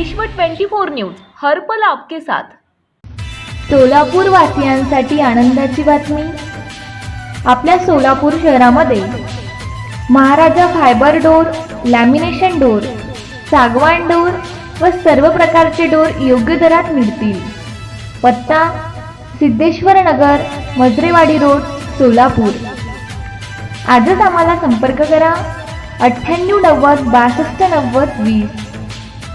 विश्व 24 न्यूज हर्पल आपके साथ. सोलापूर वासियांसाठी आनंदाची बातमी. आपल्या सोलापूर शहरामध्ये Maharaja fibre door lamination door सागवान डोर व सर्व प्रकारचे डोर योग्य दरात मिळतील. पत्ता सिद्धेश्वर नगर मजरेवाडी रोड सोलापूर. आजच आम्हाला संपर्क करा. अठ्ठ्याण्णव नव्वद बासष्ट नव्वद वीस.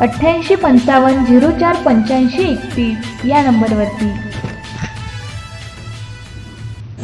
अठ्ठ्याऐंशी पंचावन्न झिरो चार पंच्याऐंशी एकतीस या नंबरवरती.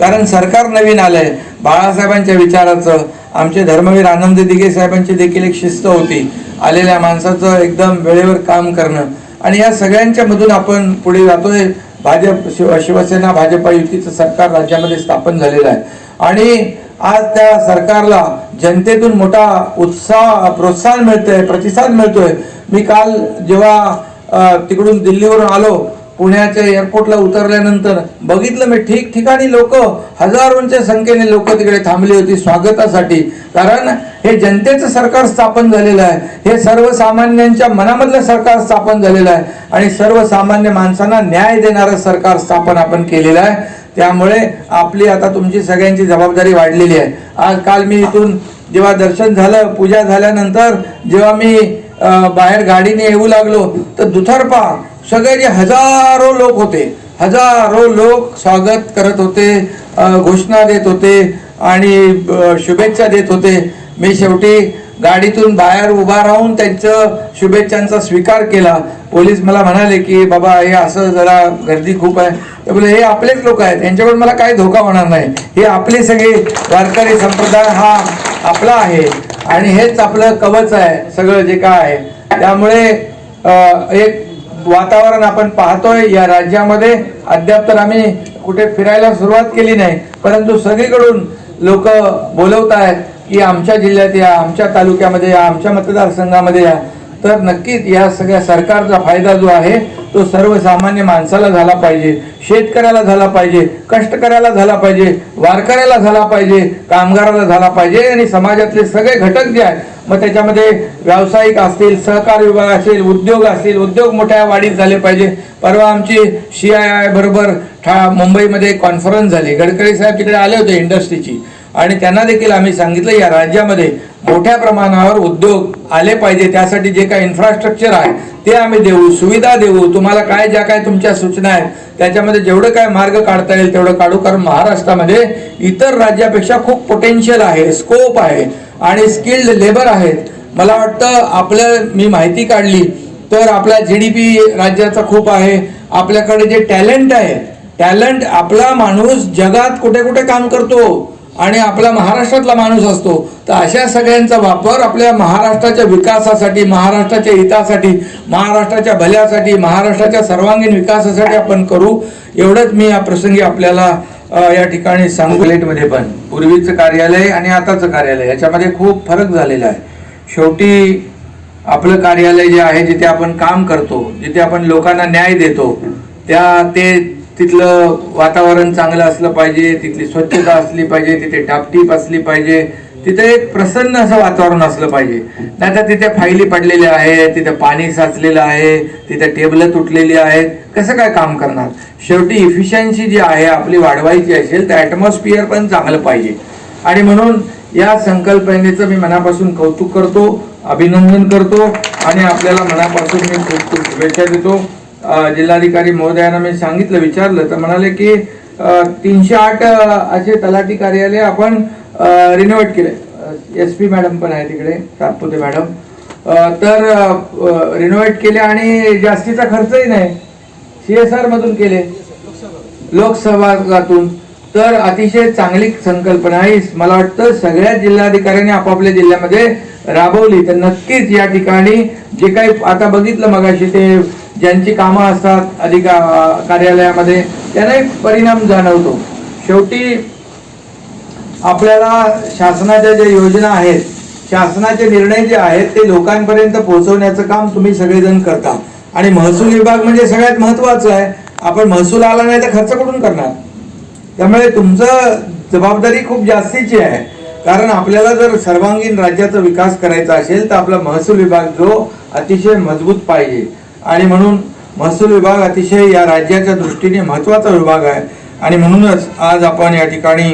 कारण सरकार नवीन आलंय. बाळासाहेबांच्या विचाराचं. आमचे धर्मवीर आनंद दिघे साहेबांची देखील एक शिस्त होती. आलेल्या माणसाचं एकदम वेळेवर काम करणं. आणि या सगळ्यांच्या मधून आपण पुढे जातोय. भाजप शिव शिवसेना भाजपा युतीचं सरकार राज्यामध्ये स्थापन झालेलं आहे. आणि आज त्या सरकारला जनतेतून मोठा उत्साह प्रोत्साहन मिळतोय प्रतिसाद मिळतोय. मी काल जेव्हा तिकडून दिल्लीवरून आलो पुण्याच्या एअरपोर्टला उतरल्यानंतर बघितलं मी ठिकठिकाणी लोक हजारोंच्या संख्येने लोक तिकडे थांबली होती स्वागतासाठी. कारण हे जनतेचं सरकार स्थापन झालेलं आहे. हे सर्वसामान्यांच्या मनामधलं सरकार स्थापन झालेलं आहे. आणि सर्वसामान्य माणसांना न्याय देणारं सरकार स्थापन आपण केलेलं आहे. त्यामुळे आपली आता तुमची सगळ्यांची जबाबदारी वाढलेली आहे. आज काल मी इथून जेव्हा दर्शन झालं पूजा झाल्यानंतर जेव्हा मी बाहेर गाडीने येऊ लागलो तर दुथरपा सगळे जे हजारो लोक होते. हजारो लोक स्वागत करत होते घोषणा देत होते आणि शुभेच्छा देत होते. मी शेवटी गाडीतून बाहेर उभा राहून त्यांचं शुभेच्छांचा स्वीकार केला. पोलीस मला म्हणाले की बाबा हे असं जरा गर्दी खूप आहे. तर बोले हे आपलेच लोक आहेत. यांच्याकडून मला काही धोका होणार नाही. हे आपले सगळे वारकरी संप्रदाय हा आपला आहे. आणि हेच आपलं कवच आहे. सगळं जे काय आहे. त्यामुळे एक वातावरण आपण पाहतोय. या राज्यामध्ये अद्याप तर आम्ही कुठे फिरायला सुरुवात केली नाही. परंतु सगळीकडून लोक बोलवत आहेत की आमच्या जिल्ह्यात या आमच्या तालुक्यामध्ये या आमच्या मतदारसंघामध्ये या तर नक्कीच या सगळ्या सरकारचा फायदा जो आहे तो सर्वसामान्य माणसाला झाला पाहिजे शेतकऱ्याला झाला पाहिजे कष्टकऱ्याला झाला पाहिजे वारकऱ्याला झाला पाहिजे कामगाराला झाला पाहिजे आणि समाजातले सगळे घटक जे आहेत मग त्याच्यामध्ये व्यावसायिक असतील सहकार विभाग असेल उद्योग असतील उद्योग मोठ्या वाढीत झाले पाहिजे. परवा आमची सी आय आय बरोबर ठा मुंबईमध्ये कॉन्फरन्स झाली. गडकरी साहेब तिकडे आले होते इंडस्ट्रीची आणि त्यांना देखील आम्ही सांगितलं या राज्यामध्ये मोठ्या प्रमाणावर उद्योग आले पाहिजे. त्यासाठी जे काही इन्फ्रास्ट्रक्चर आहे ते आम्ही देऊ सुविधा देऊ. तुम्हाला काय ज्या काय तुमच्या सूचना आहेत त्याच्यामध्ये जेवढं काय मार्ग काढता येईल तेवढं काढू. कारण महाराष्ट्रामध्ये इतर राज्यापेक्षा खूप पोटेन्शियल आहे स्कोप आहे आणि स्किल्ड लेबर आहेत. मला वाटतं आपलं मी माहिती काढली तर आपला जी डी पी राज्याचा खूप आहे. आपल्याकडे जे टॅलेंट आहे टॅलेंट आपला माणूस जगात कुठे कुठे काम करतो. आणि आपला महाराष्ट्रातला माणूस असतो तर अशा सगळ्यांचा वापर आपल्या महाराष्ट्राच्या विकासासाठी महाराष्ट्राच्या हितासाठी महाराष्ट्राच्या भल्यासाठी महाराष्ट्राच्या सर्वांगीण विकासासाठी आपण करू. एवढंच मी या प्रसंगी आपल्याला या ठिकाणी सांगू. पण. पूर्वीचं कार्यालय आणि आताचं कार्यालय याच्यामध्ये खूप फरक झालेला आहे. शेवटी आपलं कार्यालय जे आहे जिथे आपण काम करतो जिथे आपण लोकांना न्याय देतो त्या ते तिथलं वातावरण चांगलं असलं पाहिजे तिथली स्वच्छता असली पाहिजे तिथे टापटीप असली पाहिजे तिथे एक प्रसन्न असं वातावरण असलं पाहिजे. नाहीतर तिथे फाईली पडलेल्या आहेत तिथे पाणी साचलेलं आहे तिथे टेबल तुटलेली आहेत. कसं काय काम करणार? शेवटी इफिशियन्सी जी आहे आपली वाढवायची असेल तर ॲटमॉस्फिअर पण चांगलं पाहिजे. आणि म्हणून या संकल्पनेचं मी मनापासून कौतुक करतो अभिनंदन करतो आणि आपल्याला मनापासून मी खूप खूप शुभेच्छा देतो. जिल्हाधिकारी महोदयांना मी सांगितलं विचारलं तर म्हणाले की तीनशे आठ असे तलाठी कार्यालय आपण रिनोव्हेट केले. एस पी मॅडम पण आहे तिकडे सातपुते मॅडम तर रिनोव्हेट केले आणि जास्तीचा खर्चही नाही. सी एस आर मधून केले. लोकसभागातून. तर अतिशय चांगली संकल्पना आहे. मला वाटतं सगळ्या जिल्हाधिकाऱ्यांनी आपापल्या जिल्ह्यामध्ये राबवली. तर नक्कीच या ठिकाणी जे काही आता बघितलं मगाशी ते ज्यांची कामं असतात अधिका कार्यालयामध्ये त्यांना एक परिणाम जाणवतो. शेवटी आपल्याला शासनाच्या ज्या योजना आहेत शासनाचे निर्णय जे आहेत ते लोकांपर्यंत पोहोचवण्याचं काम तुम्ही सगळेजण करता. आणि महसूल विभाग म्हणजे सगळ्यात महत्वाचं आहे. आपण महसूल आला नाही तर खर्च कुठून करणार? त्यामुळे तुमचं जबाबदारी खूप जास्तीची आहे. कारण आपल्याला जर सर्वांगीण राज्याचा विकास करायचा असेल तर आपला महसूल विभाग जो अतिशय मजबूत पाहिजे. आणि म्हणून महसूल विभाग अतिशय या राज्याच्या दृष्टीने महत्त्वाचा विभाग आहे. आणि म्हणूनच आज आपण या ठिकाणी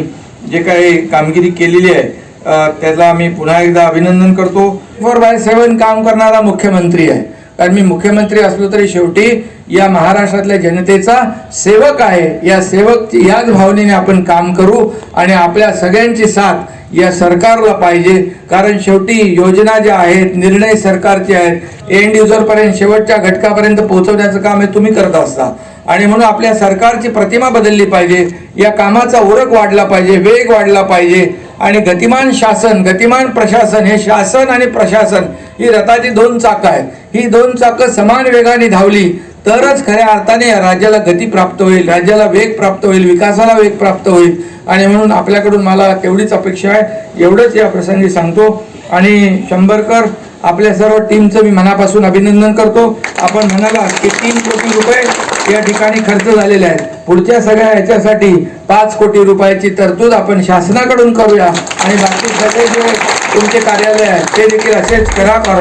जे काही कामगिरी केलेली आहे त्याला मी पुन्हा एकदा अभिनंदन करतो. फोर बाय सेवन काम करणारा मुख्यमंत्री आहे. कारण मी मुख्यमंत्री असलो तरी शेवटी या महाराष्ट्रातल्या जनतेचा सेवक आहे. या सेवक याच भावनेने आपण काम करू आणि आपल्या सगळ्यांची साथ या सरकारला पाहिजे. कारण शेवटी योजना ज्या आहेत निर्णय सरकारचे आहेत एंड युजरपर्यंत शेवटच्या घटकापर्यंत पोहोचवण्याचं काम हे तुम्ही करत असता. आणि म्हणून आपल्या सरकारची प्रतिमा बदलली पाहिजे. या कामाचा ओरख वाढला पाहिजे वेग वाढला पाहिजे. आणि गतिमान शासन गतिमान प्रशासन हे शासन आणि प्रशासन ही रथाची दोन चाकं आहेत. ही दोन चाकं समान वेगाने धावली तरच खऱ्या अर्थाने या राज्याला गती प्राप्त होईल राज्याला वेग प्राप्त होईल विकासाला वेग प्राप्त होईल. आणि म्हणून आपल्याकडून मला तेवढीच अपेक्षा आहे एवढंच या प्रसंगी सांगतो. आणि शंभरकर आपल्या सर्व टीमचं मी मनापासून अभिनंदन करतो. आपण म्हणाला की तीन कोटी रुपये या ठिकाणी खर्च झालेले आहेत. पुढच्या सगळ्या ह्याच्यासाठी पाच कोटी रुपयाची तरतूद आपण शासनाकडून करूया. आणि बाकी सगळे जे तुमचे कार्यालय आहेत ते देखील असेच करा करा